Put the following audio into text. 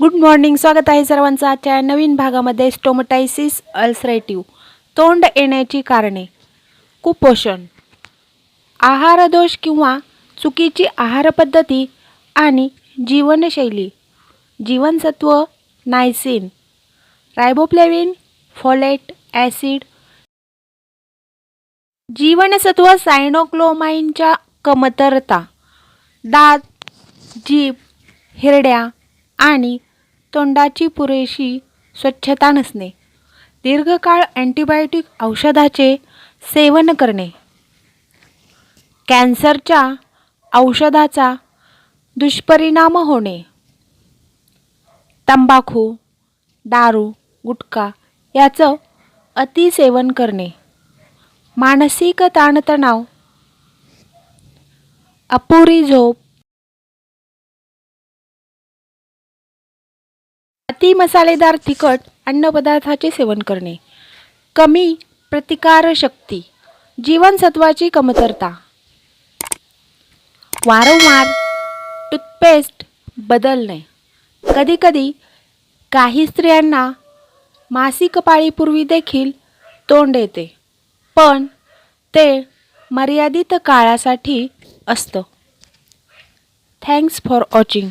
Good morning स्वागत आहे सर्वांचं. आजच्या नवीन भागामध्ये स्टोमटायसिस अल्सरेटिव्ह तोंड येण्याची कारणे. कुपोषण आहारदोष किंवा चुकीची आहारपद्धती आणि जीवनशैली जीवनसत्व नायसिन रायबोप्लेविन फॉलेट ॲसिड जीवनसत्व सायनोक्लोमाइनच्या कमतरता दात जीभ हिरड्या आणि तोंडाची पुरेशी स्वच्छता नसणे. दीर्घकाळ अँटीबायोटिक औषधाचे सेवन करणे. कॅन्सरच्या औषधाचा दुष्परिणाम होणे. तंबाखू दारू गुटखा याचं अतिसेवन करणे. मानसिक ताणतणाव अपुरी झोप अति मसालेदार तिखट अन्नपदार्थाचे सेवन करणे. कमी प्रतिकारशक्ती जीवनसत्वाची कमतरता. वारंवार टूथपेस्ट बदलणे. कधीकधी काही स्त्रियांना मासिक पाळीपूर्वी देखील तोंड येते पण ते मर्यादित काळासाठी असतं. Thanks for watching